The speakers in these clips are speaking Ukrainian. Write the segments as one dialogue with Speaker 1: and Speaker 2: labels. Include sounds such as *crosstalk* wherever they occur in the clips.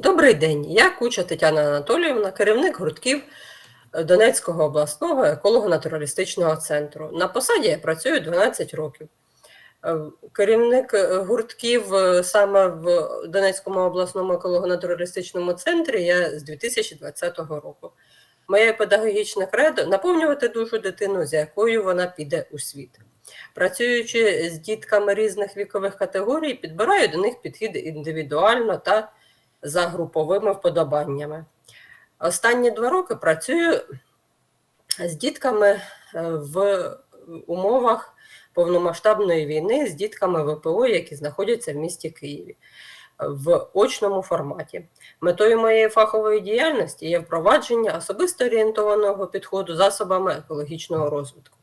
Speaker 1: Добрий день, я Куча Тетяна Анатоліївна, керівник гуртків Донецького обласного еколого-натуралістичного центру. На посаді я працюю 12 років. Е, Керівник е, гуртків е, саме в Донецькому обласному еколого-натуралістичному центрі я з 2020 року. Моє педагогічне кредо наповнювати душу дитину, з якою вона піде у світ. Працюючи з дітками різних вікових категорій, підбираю до них підхід індивідуально та за груповими вподобаннями. Останні два роки працюю з дітками е, в умовах повномасштабної війни, з дітками ВПО, які знаходяться в місті Києві в очному форматі. Метою моєї фахової діяльності є впровадження особисто орієнтованого підходу засобами екологічного розвитку.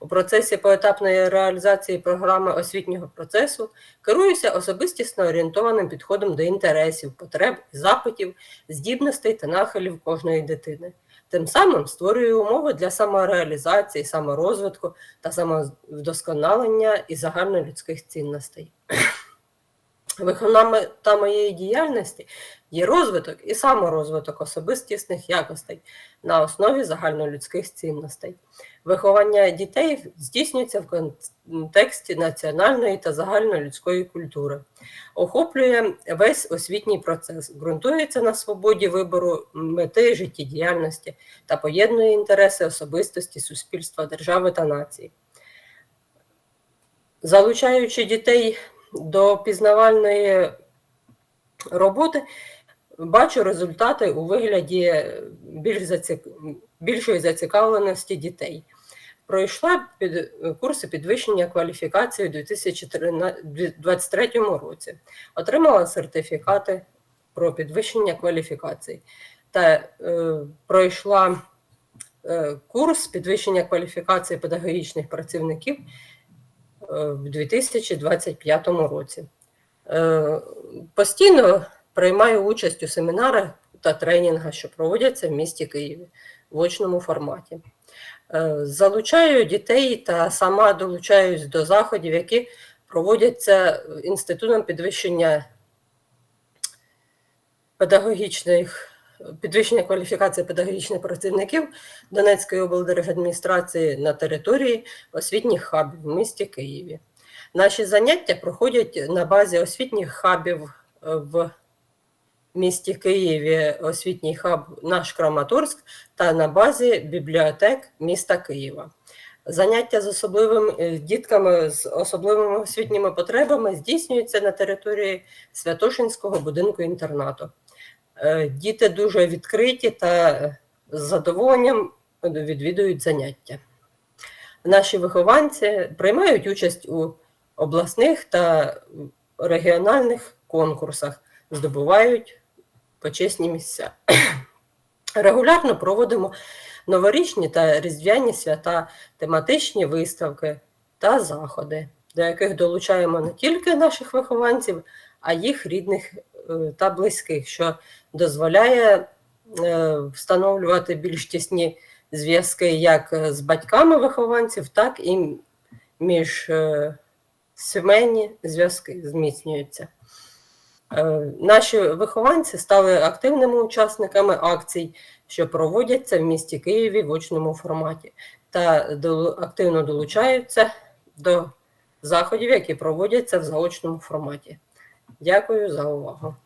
Speaker 1: У процесі поетапної реалізації програми освітнього процесу керуюся особистісно орієнтованим підходом до інтересів, потреб, запитів, здібностей та нахилів кожної дитини. Тим самим створюю умови для самореалізації, саморозвитку та самовдосконалення і загальнолюдських цінностей. Виховнами та моєї діяльності є розвиток і саморозвиток особистісних якостей на основі загальнолюдських цінностей. Виховання дітей здійснюється в контексті національної та загальнолюдської культури, охоплює весь освітній процес, ґрунтується на свободі вибору мети життєдіяльності та поєднує інтереси особистості, суспільства, держави та нації. Залучаючи дітей до пізнавальної роботи, бачу результати у вигляді більш зацік... більшої зацікавленості дітей. Пройшла під курси підвищення кваліфікації у 2023 році, отримала сертифікати про підвищення кваліфікації та е, пройшла е, курс підвищення кваліфікації педагогічних працівників в 2025 році. Е, постійно приймаю участь у семінарах та тренінгах, що проводяться в місті Києві в очному форматі. Е, залучаю дітей та сама долучаюсь до заходів, які проводяться інститутом підвищення педагогічних підвищення кваліфікації педагогічних працівників Донецької облдержадміністрації на території освітніх хабів в місті Києві. Наші заняття проходять на базі освітніх хабів е, в місті Києві, освітній хаб наш Краматорськ та на базі бібліотек міста Києва. Заняття з особливими дітками з особливими освітніми потребами здійснюються на території Святошинського будинку інтернату. Е, діти дуже відкриті та з задоволенням відвідують заняття. Наші вихованці приймають участь у обласних та регіональних конкурсах, здобувають почесні місця. *clears throat* Регулярно проводимо новорічні та різдвяні свята, тематичні виставки та заходи, до яких долучаємо не тільки наших вихованців, а їх рідних та близьких, що дозволяє е, встановлювати більш тісні зв'язки як з батьками вихованців, так і між е, сімейні зв'язки зміцнюються. Наші вихованці стали активними учасниками акцій, що проводяться в місті Києві в очному форматі, та активно долучаються до заходів, які проводяться в заочному форматі. Дякую за увагу.